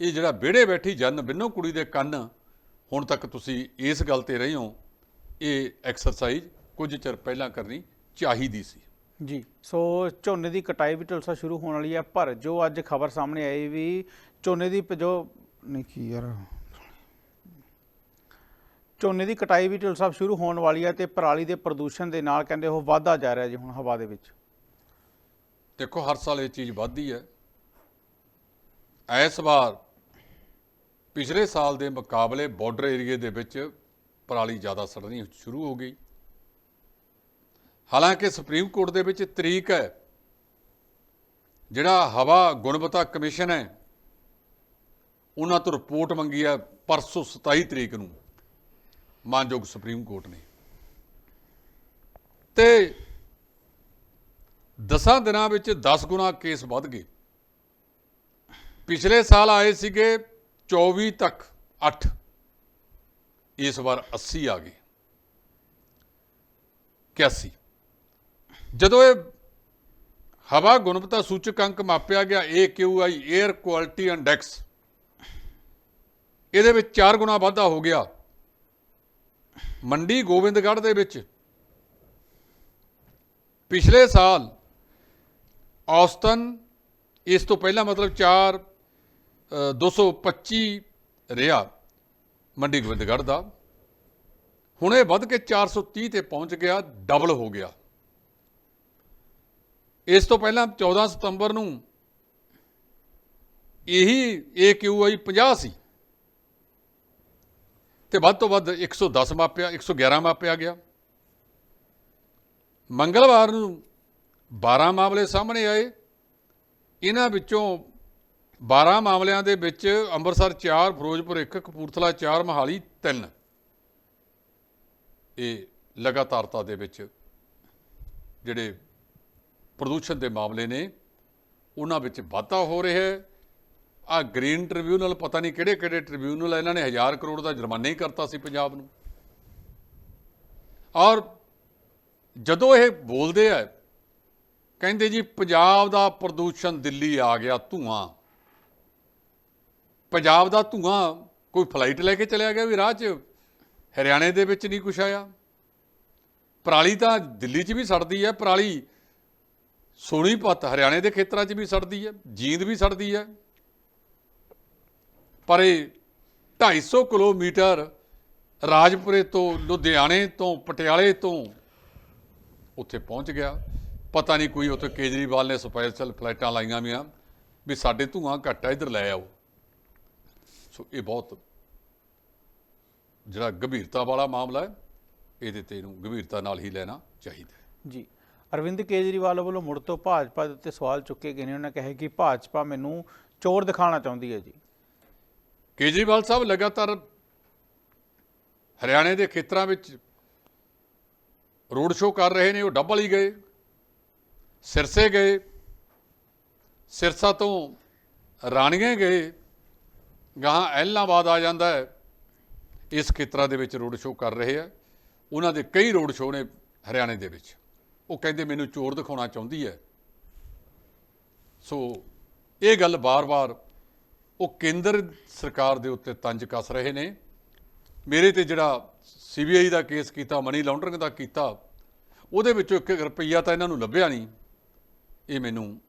ਇਹ ਜਿਹੜਾ ਵਿਹੜੇ ਬੈਠੀ ਜਨ ਬਿੰਨੋ ਕੁੜੀ ਦੇ ਕੰਨ, ਹੁਣ ਤੱਕ ਤੁਸੀਂ ਇਸ ਗੱਲ ਤੇ ਰਹੇ ਹੋ, ਇਹ ਐਕਸਰਸਾਈਜ਼ ਕੁਝ ਚਿਰ ਪਹਿਲਾਂ ਕਰਨੀ ਚਾਹੀਦੀ ਸੀ। ਜੀ, ਸੋ ਝੋਨੇ ਦੀ ਕਟਾਈ ਵੀ ਢਿਲ ਸ਼ੁਰੂ ਹੋਣ ਵਾਲੀ ਹੈ, ਪਰ ਜੋ ਅੱਜ ਖਬਰ ਸਾਹਮਣੇ ਆਈ ਵੀ ਝੋਨੇ ਦੀ ਪ- ਜੋ ਨਹੀਂ ਕੀ ਯਾਰ। ਝੋਨੇ ਦੀ ਕਟਾਈ ਵੀ ਢਿਲ ਸਾਹਿਬ ਸ਼ੁਰੂ ਹੋਣ ਵਾਲੀ ਹੈ ਤੇ ਪਰਾਲੀ ਦੇ ਪ੍ਰਦੂਸ਼ਣ ਦੇ ਨਾਲ ਕਹਿੰਦੇ ਉਹ ਵਾਧਾ ਜਾ ਰਿਹਾ ਜੀ ਹੁਣ ਹਵਾ ਦੇ ਵਿੱਚ। ਦੇਖੋ, ਹਰ ਸਾਲ ਇਹ ਚੀਜ਼ ਵੱਧਦੀ ਹੈ। ਇਸ ਵਾਰ ਪਿਛਲੇ ਸਾਲ ਦੇ ਮੁਕਾਬਲੇ ਬਾਰਡਰ ਏਰੀਏ ਦੇ ਵਿੱਚ ਪਰਾਲੀ ਜ਼ਿਆਦਾ ਸੜਨੀ ਸ਼ੁਰੂ ਹੋ ਗਈ। ਹਾਲਾਂਕਿ ਸੁਪਰੀਮ ਕੋਰਟ ਦੇ ਵਿੱਚ ਤਰੀਕ ਹੈ, ਜਿਹੜਾ ਹਵਾ ਗੁਣਵੱਤਾ ਕਮਿਸ਼ਨ ਹੈ, ਉਹਨਾਂ ਤੋਂ ਰਿਪੋਰਟ ਮੰਗੀ ਹੈ ਪਰਸੋਂ 27 ਤਰੀਕ ਨੂੰ। ਮਾਨਯੋਗ ਸੁਪਰੀਮ ਕੋਰਟ ਨੇ। ਤੇ ਦਸਾਂ ਦਿਨਾਂ ਵਿੱਚ 10 ਗੁਣਾ ਕੇਸ ਵੱਧ ਗਏ। ਪਿਛਲੇ ਸਾਲ ਆਏ ਸੀਗੇ 24 ਤੱਕ 8 ਇਸ ਵਾਰ 80 ਆ ਗਏ। 81 ਜਦੋਂ ਇਹ ਹਵਾ ਗੁਣਵੱਤਾ ਸੂਚਕ ਅੰਕ ਮਾਪਿਆ ਗਿਆ AQI 에ਅਰ ਕੁਆਲਿਟੀ ਇੰਡੈਕਸ ਇਹਦੇ ਵਿੱਚ 4 ਗੁਣਾ ਵਾਧਾ ਹੋ ਗਿਆ। ਮੰਡੀ ਗੋਬਿੰਦਗੜ੍ਹ ਦੇ ਵਿੱਚ ਪਿਛਲੇ ਸਾਲ ਔਸਤਨ ਇਸ ਤੋਂ ਪਹਿਲਾਂ ਮਤਲਬ 4 ਅ, 225 ਰਿਹਾ ਮੰਡੀ ਗੋਬਿੰਦਗੜ੍ਹ ਦਾ। ਹੁਣ ਇਹ ਵੱਧ ਕੇ 430 ਤੇ ਪਹੁੰਚ ਗਿਆ ਡਬਲ ਹੋ ਗਿਆ। ਇਸ ਤੋਂ ਪਹਿਲਾਂ 14 ਸਤੰਬਰ ਨੂੰ ਇਹੀ AQI 50 ਸੀ। ਤੇ ਵੱਧ ਤੋਂ ਵੱਧ 110 ਮਾਪਿਆ 111 ਮਾਪਿਆ ਗਿਆ। ਮੰਗਲਵਾਰ ਨੂੰ 12 ਮਾਮਲੇ ਸਾਹਮਣੇ ਆਏ। ਇਹਨਾਂ ਵਿੱਚੋਂ 12 ਮਾਮਲਿਆਂ ਦੇ ਵਿੱਚ ਅੰਮ੍ਰਿਤਸਰ 4 ਫਿਰੋਜ਼ਪੁਰ 1 ਕਪੂਰਥਲਾ 4 ਮਹਾਲੀ 3 ਇਹ ਲਗਾਤਾਰਤਾ ਦੇ ਵਿੱਚ ਜਿਹੜੇ ਪ੍ਰਦੂਸ਼ਣ ਦੇ ਮਾਮਲੇ ਨੇ, ਉਹਨਾਂ ਵਿੱਚ ਵਾਧਾ ਹੋ ਰਿਹਾ ਹੈ। ਆ ਗ੍ਰੀਨ ਟ੍ਰਿਬਿਊਨਲ ਪਤਾ ਨਹੀਂ ਕਿਹੜੇ ਕਿਹੜੇ ਟ੍ਰਿਬਿਊਨਲ ਇਹਨਾਂ ਨੇ ਹਜ਼ਾਰ ਕਰੋੜ ਦਾ ਜੁਰਮਾਨਾ ਹੀ ਕਰਤਾ ਸੀ ਪੰਜਾਬ ਨੂੰ। ਔਰ ਜਦੋਂ ਇਹ ਬੋਲਦੇ ਆ, ਕਹਿੰਦੇ ਜੀ ਪੰਜਾਬ ਦਾ ਪ੍ਰਦੂਸ਼ਣ ਦਿੱਲੀ ਆ ਗਿਆ ਧੂਆਂ। ਪੰਜਾਬ ਦਾ ਧੂਆਂ ਕੋਈ ਫਲਾਈਟ ਲੈ ਕੇ ਚਲਿਆ ਗਿਆ ਵੀ ਰਾਹ 'ਚ? ਹਰਿਆਣੇ ਦੇ ਵਿੱਚ ਨਹੀਂ ਕੁਛ ਆਇਆ। ਪਰਾਲੀ ਤਾਂ ਦਿੱਲੀ 'ਚ ਵੀ ਸੜਦੀ ਹੈ, ਪਰਾਲੀ ਸੋਨੀਪਤ ਹਰਿਆਣੇ ਦੇ ਖੇਤਰਾਂ 'ਚ ਵੀ ਸੜਦੀ ਹੈ, ਜੀਂਦ ਵੀ ਸੜਦੀ ਹੈ। ਪਰ ਇਹ 250 ਕਿਲੋਮੀਟਰ ਰਾਜਪੁਰੇ ਤੋਂ ਲੁਧਿਆਣੇ ਤੋਂ, ਪਟਿਆਲੇ ਤੋਂ ਉੱਥੇ ਪਹੁੰਚ ਗਿਆ। ਪਤਾ ਨਹੀਂ ਕੋਈ ਉੱਥੇ ਕੇਜਰੀਵਾਲ ਨੇ ਸਪੈਸ਼ਲ ਫਲਾਈਟਾਂ ਲਾਈਆਂ ਵੀਆਂ ਵੀ ਸਾਡੇ ਧੂਆਂ ਘੱਟ ਆ, ਇੱਧਰ ਲੈ ਆਓ। ਸੋ ਇਹ ਬਹੁਤ ਜਿਹੜਾ ਗੰਭੀਰਤਾ ਵਾਲਾ ਮਾਮਲਾ ਹੈ, ਇਹਦੇ ਤੇ ਇਹਨੂੰ ਗੰਭੀਰਤਾ ਨਾਲ ਹੀ ਲੈਣਾ ਚਾਹੀਦਾ ਹੈ। ਜੀ, ਅਰਵਿੰਦ ਕੇਜਰੀਵਾਲ ਵੱਲੋਂ ਮੁੜ ਤੋਂ ਭਾਜਪਾ ਦੇ ਉੱਤੇ ਸਵਾਲ ਚੁੱਕੇ ਗਏ ਨੇ। ਉਹਨਾਂ ਕਿਹਾ ਕਿ ਭਾਜਪਾ ਮੈਨੂੰ ਚੋਰ ਦਿਖਾਉਣਾ ਚਾਹੁੰਦੀ ਹੈ ਜੀ। ਕੇਜਰੀਵਾਲ ਸਾਹਿਬ ਲਗਾਤਾਰ ਹਰਿਆਣੇ ਦੇ ਖੇਤਰਾਂ ਵਿੱਚ ਰੋਡ ਸ਼ੋਅ ਕਰ ਰਹੇ ਨੇ, ਉਹ ਡੱਬਲ ਹੀ ਗਏ, ਸਿਰਸੇ ਗਏ, ਸਿਰਸਾ ਤੋਂ ਰਾਣੀਆਂ ਗਏ, ਗਾਹਾਂ ਐਲਨਾਬਾਦ ਆ ਜਾਂਦਾ ਹੈ, ਇਸ ਖੇਤਰਾਂ ਦੇ ਵਿੱਚ ਰੋਡ ਸ਼ੋਅ ਕਰ ਰਹੇ ਆ। ਉਹਨਾਂ ਦੇ ਕਈ ਰੋਡ ਸ਼ੋਅ ਨੇ ਹਰਿਆਣੇ ਦੇ ਵਿੱਚ। ਉਹ ਕਹਿੰਦੇ ਮੈਨੂੰ ਚੋਰ ਦਿਖਾਉਣਾ ਚਾਹੁੰਦੀ ਹੈ। ਸੋ ਇਹ ਗੱਲ ਬਾਰ-ਬਾਰ ਉਹ ਕੇਂਦਰ ਸਰਕਾਰ ਦੇ ਉੱਤੇ ਤੰਜ ਕੱਸ ਰਹੇ ਨੇ। ਮੇਰੇ ਤੇ ਜਿਹੜਾ ਸੀਬੀਆਈ ਦਾ ਕੇਸ ਕੀਤਾ ਮਨੀ ਲਾਂਡਰਿੰਗ ਦਾ ਕੀਤਾ, ਉਹਦੇ ਵਿੱਚੋਂ 1 ਰੁਪਈਆ ਤਾਂ ਇਹਨਾਂ ਨੂੰ ਲੱਭਿਆ ਨਹੀਂ। ਇਹ ਮੈਨੂੰ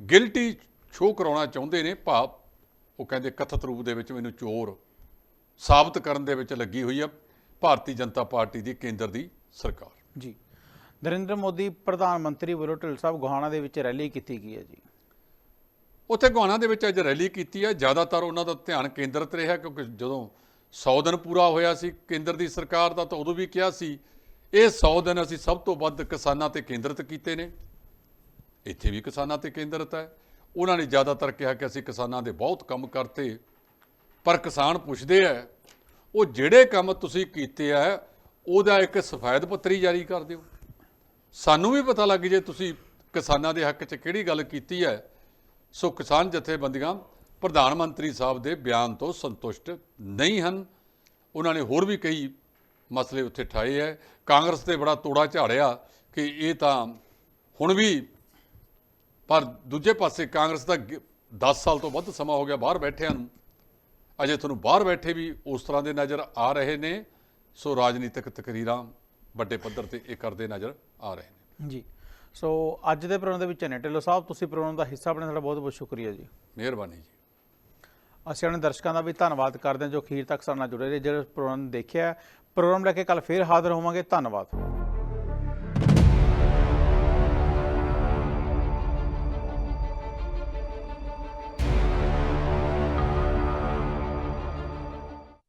ਗਿਲਟੀ ਸ਼ੋਅ ਕਰਾਉਣਾ ਚਾਹੁੰਦੇ ਨੇ, ਭਾਵ ਉਹ ਕਹਿੰਦੇ ਕਥਿਤ ਰੂਪ ਦੇ ਵਿੱਚ ਮੈਨੂੰ ਚੋਰ ਸਾਬਤ ਕਰਨ ਦੇ ਵਿੱਚ ਲੱਗੀ ਹੋਈ ਆ, ਭਾਰਤੀ ਜਨਤਾ ਪਾਰਟੀ ਦੀ, ਕੇਂਦਰ ਦੀ ਸਰਕਾਰ। ਜੀ। ਨਰਿੰਦਰ ਮੋਦੀ ਪ੍ਰਧਾਨ ਮੰਤਰੀ ਵੱਲੋਂ ਢਿੱਲ ਸਾਹਿਬ ਗੁਹਾਣਾ ਦੇ ਵਿੱਚ ਰੈਲੀ ਕੀਤੀ ਗਈ ਹੈ ਜੀ। ਉੱਥੇ ਗਵਾਨਾ ਦੇ ਵਿੱਚ ਅੱਜ ਰੈਲੀ ਕੀਤੀ ਹੈ। ਜ਼ਿਆਦਾਤਰ ਉਹਨਾਂ ਦਾ ਧਿਆਨ ਕੇਂਦਰਿਤ ਰਿਹਾ, ਕਿਉਂਕਿ ਜਦੋਂ 100 ਦਿਨ ਪੂਰਾ ਹੋਇਆ ਸੀ ਕੇਂਦਰ ਦੀ ਸਰਕਾਰ ਦਾ, ਤਾਂ ਉਦੋਂ ਵੀ ਕਿਹਾ ਸੀ, ਇਹ 100 ਦਿਨ ਅਸੀਂ ਸਭ ਤੋਂ ਵੱਧ ਕਿਸਾਨਾਂ ਤੇ ਕੇਂਦਰਿਤ ਕੀਤੇ ਨੇ। ਇੱਥੇ ਵੀ ਕਿਸਾਨਾਂ ਤੇ ਕੇਂਦਰਿਤ ਹੈ। ਉਹਨਾਂ ਨੇ ਜ਼ਿਆਦਾਤਰ ਕਿਹਾ ਕਿ ਅਸੀਂ ਕਿਸਾਨਾਂ ਦੇ ਬਹੁਤ ਕੰਮ ਕਰਤੇ, ਪਰ ਕਿਸਾਨ ਪੁੱਛਦੇ ਆ, ਉਹ ਜਿਹੜੇ ਕੰਮ ਤੁਸੀਂ ਕੀਤੇ ਆ, ਉਹਦਾ ਇੱਕ ਸਫਾਇਦ ਪੱਤਰੀ ਜਾਰੀ ਕਰ ਦਿਓ। ਸਾਨੂੰ ਵੀ ਪਤਾ ਲੱਗ ਜੇ ਤੁਸੀਂ ਕਿਸਾਨਾਂ ਦੇ ਹੱਕ 'ਚ ਕਿਹੜੀ ਗੱਲ ਕੀਤੀ ਹੈ। ਸੋ ਕਿਸਾਨ ਜਥੇਬੰਦੀਆਂ ਪ੍ਰਧਾਨ ਮੰਤਰੀ ਸਾਹਿਬ ਦੇ ਬਿਆਨ ਤੋਂ ਸੰਤੁਸ਼ਟ ਨਹੀਂ ਹਨ। ਉਹਨਾਂ ਨੇ ਹੋਰ ਵੀ ਕਈ ਮਸਲੇ ਉੱਥੇ ਠਾਏ ਹੈ ਕਾਂਗਰਸ ਤੇ ਬੜਾ ਤੋੜਾ ਝਾੜਿਆ ਕਿ ਇਹ ਤਾਂ ਹੁਣ ਵੀ ਪਰ ਦੂਜੇ ਪਾਸੇ ਕਾਂਗਰਸ ਦਾ 10 ਸਾਲ ਤੋਂ ਵੱਧ ਸਮਾਂ ਹੋ ਗਿਆ ਬਾਹਰ ਬੈਠਿਆਂ ਨੂੰ। ਅਜੇ ਤੁਹਾਨੂੰ ਬਾਹਰ ਬੈਠੇ ਵੀ ਉਸ ਤਰ੍ਹਾਂ ਦੇ ਨਜ਼ਰ ਆ ਰਹੇ ਨੇ। ਸੋ ਰਾਜਨੀਤਿਕ ਤਕਰੀਰਾਂ ਵੱਡੇ ਪੱਧਰ ਤੇ ਇਹ ਕਰਦੇ ਨਜ਼ਰ ਆ ਰਹੇ ਨੇ। ਜੀ। ਸੋ ਅੱਜ ਦੇ ਪ੍ਰੋਗਰਾਮ ਦੇ ਵਿੱਚ ਨੇ। ਢਿੱਲੋਂ ਸਾਹਿਬ ਤੁਸੀਂ ਪ੍ਰੋਗਰਾਮ ਦਾ ਹਿੱਸਾ ਬਣੇ ਤੁਹਾਡਾ ਬਹੁਤ ਬਹੁਤ ਸ਼ੁਕਰੀਆ ਜੀ। ਮਿਹਰਬਾਨੀ ਜੀ। ਅਸੀਂ ਆਪਣੇ ਦਰਸ਼ਕਾਂ ਦਾ ਵੀ ਧੰਨਵਾਦ ਕਰਦੇ ਹਾਂ ਜੋ ਅਖੀਰ ਤੱਕ ਸਾਡੇ ਨਾਲ ਜੁੜੇ ਰਹੇ। ਜਿਹੜੇ ਪ੍ਰੋਗਰਾਮ ਦੇਖਿਆ ਪ੍ਰੋਗਰਾਮ ਲੈ ਕੇ ਕੱਲ ਫੇਰ ਹਾਜ਼ਰ ਹੋਵਾਂਗੇ। ਧੰਨਵਾਦ।